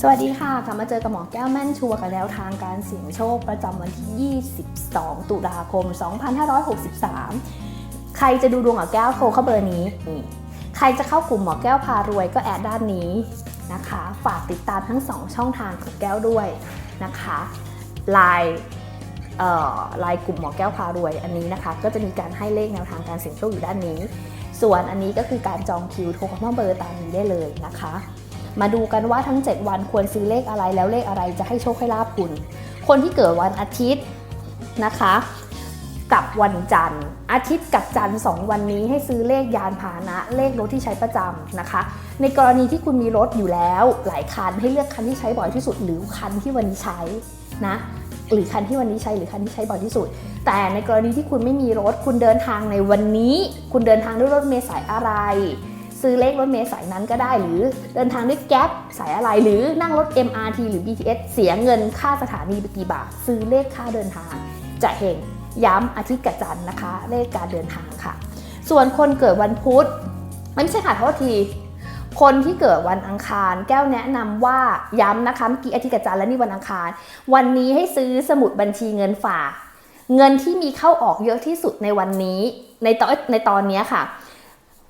สวัสดีค่ะกลับมาเจอกับหมอแก้วแม่นชัวร์กับแนวทางการเสี่ยงโชคประจำวันที่ 22 ตุลาคม 2563 ใครจะดูดวงกับแก้วโทรเข้าเบอร์นี้นี่ใครจะเข้ากลุ่มหมอแก้วพารวยก็แอดด้านนี้นะคะ ฝากติดตามทั้ง 2 ช่องทางของแก้วด้วยนะคะไลน์เอ่อไลน์กลุ่มหมอแก้วพารวยอันนี้นะคะ ก็จะมีการให้เลขแนวทางการเสี่ยงโชคอยู่ด้านนี้ ส่วนอันนี้ก็คือการจองคิวโทรเข้ามาเบอร์ตามนี้ได้เลยนะคะ มาดูกันว่าทั้ง 7 วันควรซื้อเลขอะไรแล้วเลขอะไรจะให้โชคให้ลาบคุณ คนที่เกิดวันอาทิตย์นะคะ กับวันจันทร์ อาทิตย์กับจันทร์สองวันนี้ให้ซื้อเลขยานพาหนะ เลขรถที่ใช้ประจำนะคะ ในกรณีที่คุณมีรถอยู่แล้ว หลายคันให้เลือกคันที่ใช้บ่อยที่สุด หรือคันที่วันนี้ใช้นะหรือคันที่วันนี้ใช้หรือคันที่ใช้บ่อยที่สุด แต่ในกรณีที่คุณไม่มีรถคุณเดินทางในวันนี้ คุณเดินทางด้วยรถเมล์สายอะไร ซื้อเลขรถเมล์สายนั้นก็ได้ หรือเดินทางด้วยแก๊ปสายอะไร หรือนั่งรถ MRT หรือ BTS เสียเงินค่าสถานีไปกี่บาท ซื้อเลขค่าเดินทาง จะเห็นย้ำอาทิตย์กับจันนะคะ เลขการเดินทางค่ะ ส่วนคนเกิดวันพุธไม่ใช่ค่ะโทษทีคนที่เกิดวันอังคารแก้วแนะนำว่าย้ำนะคะเมื่อกี้อาทิตย์กับจันและนี่วันอังคาร วันนี้ให้ซื้อสมุดบัญชีเงินฝาก เงินที่มีเข้าออกเยอะที่สุดในวันนี้ในตอนในตอนนี้ค่ะ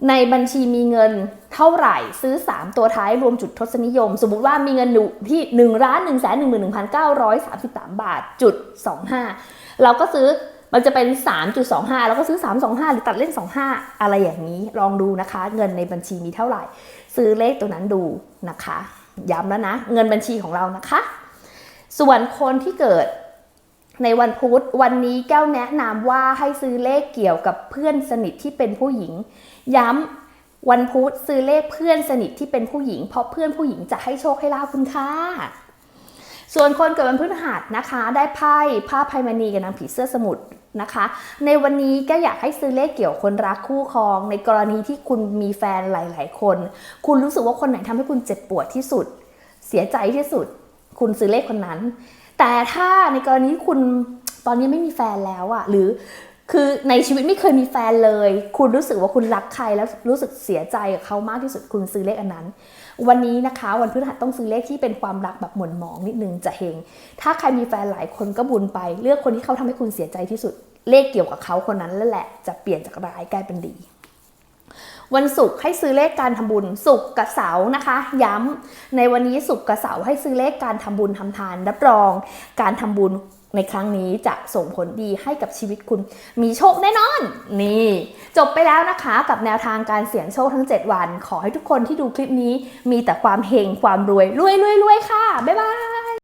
ในบัญชีมีเงินเท่าไหร่ซื้อ 3 ตัวท้ายรวมจุดทศนิยม สมมุติว่ามีเงินอยู่ที่ 1 ล้าน1 1 1 9 3 3 บาทจุด25 เราก็ซื้อมันจะเป็น 3.25 แล้วก็ซื้อ 325 หรือตัดเล่น 25 อะไรอย่างนี้ลองดูนะคะ เงินในบัญชีมีเท่าไหร่ ซื้อเลขตัวนั้นดูนะคะ ย้ำแล้วนะ เงินบัญชีของเรานะคะ ส่วนคนที่เกิด ในวันพุธวันนี้แก้วแนะนำว่าให้ซื้อเลขเกี่ยวกับเพื่อนสนิทที่เป็นผู้หญิง ย้ำวันพุธซื้อเลขเพื่อนสนิทที่เป็นผู้หญิง เพราะเพื่อนผู้หญิงจะให้โชคให้ลาบคุณค่ะส่วนคนเกิดวันพฤหัสนะคะ ได้ไพ่ผ้าไพมณีกับนางผีเสื้อสมุทรนะคะ ในวันนี้ก็อยากให้ซื้อเลขเกี่ยวคนรักคู่ครอง ในกรณีที่คุณมีแฟนหลาย ๆ คน คุณรู้สึกว่าคนไหนทำให้คุณเจ็บปวดที่สุด เสียใจที่สุด คุณซื้อเลขคนนั้น แต่ถ้าในกรณีที่คุณตอนนี้ไม่มีแฟนแล้วอะหรือคือในชีวิตไม่เคยมีแฟนเลย คุณรู้สึกว่าคุณรักใครแล้วรู้สึกเสียใจกับเขามากที่สุดคุณซื้อเลขอันนั้น วันนี้นะคะวันพฤหัสต้องซื้อเลขที่เป็นความรักแบบหม่นหมองนิดนึงจะเฮงถ้าใครมีแฟนหลายคนก็บุญไป เลือกคนที่เขาทำให้คุณเสียใจที่สุดเลขเกี่ยวกับเขาคนนั้นแล้วแหละ จะเปลี่ยนจากร้ายกลายเป็นดี วันศุกร์ให้ซื้อเลขการทำบุญ ศุกร์กับเสาร์นะคะ ย้ำในวันนี้ศุกร์กับเสาร์ให้ซื้อเลขการทำบุญทำทาน รับรองการทำบุญในครั้งนี้จะส่งผลดีให้กับชีวิตคุณ มีโชคแน่นอน นี่ จบไปแล้วนะคะกับแนวทางการเสี่ยงโชคทั้ง 7 วัน ขอให้ทุกคนที่ดูคลิปนี้มีแต่ความเฮงความรวยรวยรวยรวยค่ะ บ๊ายบาย